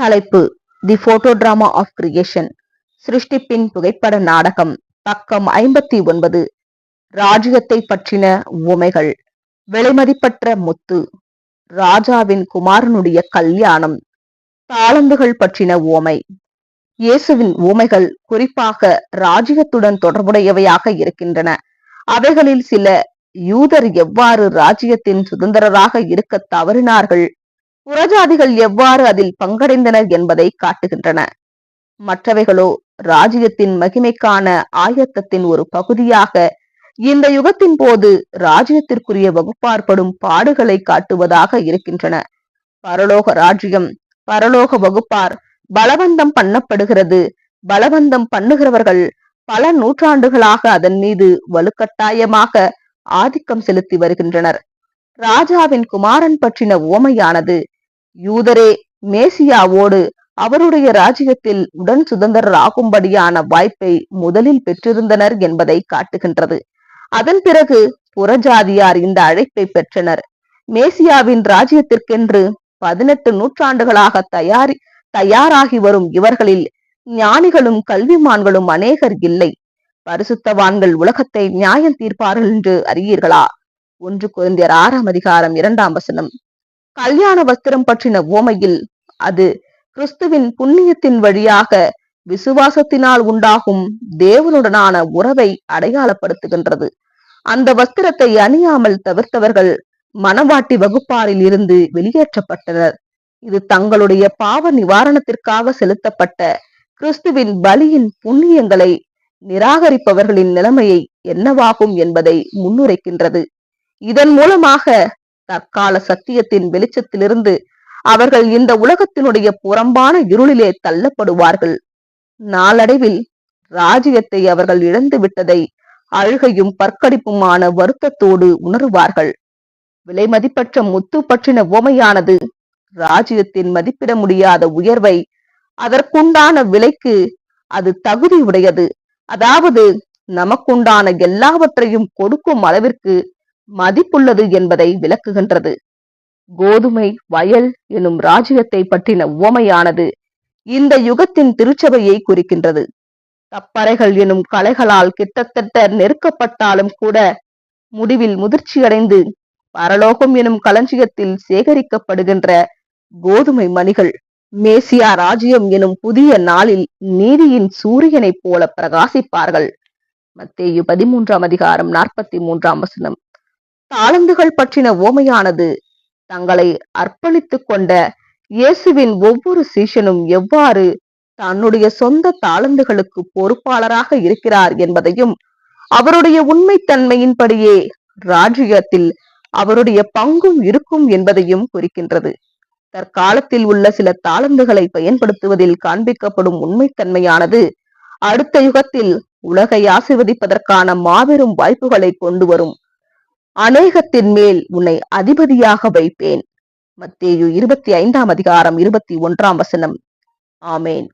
தலைப்பு the photo drama of creation சிருஷ்டிப்பின் புகைப்பட நாடகம் பக்கம் ஐம்பத்தி ஒன்பது ராஜ்யத்தை பற்றின உமைகள் விலைமதிப்பற்ற முத்து ராஜாவின் குமாரனுடைய கல்யாணம் தாளந்துகள் பற்றின ஓமை இயேசுவின் ஓமைகள் குறிப்பாக ராஜ்யத்துடன் தொடர்புடையவையாக இருக்கின்றன. அவைகளில் சில யூதர் எவ்வாறு ராஜ்யத்தின் சுதந்திரராக இருக்க தவறினார்கள் புறஜாதிகள் எவ்வாறு அதில் பங்கடைந்தனர் என்பதை காட்டுகின்றன. மற்றவைகளோ ராஜ்யத்தின் மகிமைக்கான ஆயத்தத்தின் ஒரு பகுதியாக இந்த யுகத்தின் போது ராஜ்யத்திற்குரிய வகுப்பார்ப்படும் பாடுகளை காட்டுவதாக இருக்கின்றன. பரலோக ராஜ்யம் பரலோக வகுப்பார் பலவந்தம் பண்ணப்படுகிறது. பலவந்தம் பண்ணுகிறவர்கள் பல நூற்றாண்டுகளாக அதன் மீது வலுக்கட்டாயமாக ஆதிக்கம் செலுத்தி வருகின்றனர். ராஜாவின் குமாரன் பற்றின உவமையானது. யூதரே மேசியாவோடு அவருடைய ராஜ்யத்தில் உடன் சுதந்திரராகும்படியான வாய்ப்பை முதலில் பெற்றிருந்தனர் என்பதை காட்டுகின்றது. அதன் பிறகு புறஜாதியார் இந்த அழைப்பை பெற்றனர். மேசியாவின் ராஜ்யத்திற்கென்று பதினெட்டு நூற்றாண்டுகளாக தயாரி தயாராகி வரும் இவர்களில் ஞானிகளும் கல்விமான்களும் அநேகர் இல்லை. பரிசுத்தவான்கள் உலகத்தை நியாயம் தீர்ப்பார்கள் என்று அறியீர்களா? ஒன்று குழந்தையர் ஆறாம் அதிகாரம் இரண்டாம் வசனம். கல்யாண வஸ்திரம் பற்றின ஓமையில் அது கிறிஸ்துவின் புண்ணியத்தின் வழியாக விசுவாசத்தினால் உண்டாகும் தேவனுடனான உறவை அடையாளப்படுத்துகின்றது. அந்த வஸ்திரத்தை அணியாமல் தவிர்த்தவர்கள் மனவாட்டி வகுப்பாரில் இருந்து வெளியேற்றப்பட்டனர். இது தங்களுடைய பாவ நிவாரணத்திற்காக செலுத்தப்பட்ட கிறிஸ்துவின் பலியின் புண்ணியங்களை நிராகரிப்பவர்களின் நிலைமையை என்னவாகும் என்பதை முன்னுரைக்கின்றது. இதன் மூலமாக தற்கால சத்தியத்தின் வெளிச்சத்திலிருந்து அவர்கள் இந்த உலகத்தினுடைய புறம்பான இருளிலே தள்ளப்படுவார்கள். நாளடைவில் ராஜ்யத்தை அவர்கள் இழந்து விட்டதை அழுகையும் பற்கடிப்புமான வருத்தத்தோடு உணருவார்கள். விலை மதிப்பற்ற முத்து பற்றின உவமையானது ராஜ்யத்தின் மதிப்பிட முடியாத உயர்வை அதற்குண்டான விலைக்கு அது தகுதி உடையது அதாவது நமக்குண்டான எல்லாவற்றையும் கொடுக்கும் அளவிற்கு மதிப்புள்ளது என்பதை விளக்குகின்றது. கோதுமை வயல் எனும் ராஜ்யத்தை பற்றின உவமையானது இந்த யுகத்தின் திருச்சபையை குறிக்கின்றது. கப்பறைகள் எனும் கலைகளால் கிட்டத்தட்ட நெருக்கப்பட்டாலும் கூட முடிவில் முதிர்ச்சியடைந்து பரலோகம் எனும் களஞ்சியத்தில் சேகரிக்கப்படுகின்ற கோதுமை மணிகள் மேசியா ராஜ்யம் எனும் புதிய நாளில் நீதியின் சூரியனைப் போல பிரகாசிப்பார்கள். மத்தேயு பதிமூன்றாம் அதிகாரம் நாற்பத்தி மூன்றாம் வசனம். தாளந்துகள் பற்றின ஓமையானது தங்களை அர்ப்பணித்துக் கொண்ட இயேசுவின் ஒவ்வொரு சீஷனும் எவ்வாறு தன்னுடைய சொந்த தாளந்துகளுக்கு பொறுப்பாளராக இருக்கிறார் என்பதையும் அவருடைய உண்மைத்தன்மையின்படியே ராஜ்யத்தில் அவருடைய பங்கும் இருக்கும் என்பதையும் குறிக்கின்றது. தற்காலத்தில் உள்ள சில தாளந்துகளை பயன்படுத்துவதில் காண்பிக்கப்படும் உண்மைத்தன்மையானது அடுத்த யுகத்தில் உலகை ஆசிர்வதிப்பதற்கான மாபெரும் வாய்ப்புகளை கொண்டு வரும் அநேகத்தின் மேல் உன்னை அதிபதியாக வைப்பேன். மத்தேயு இருபத்தி ஐந்தாம் அதிகாரம் இருபத்தி ஒன்றாம் வசனம். ஆமேன்.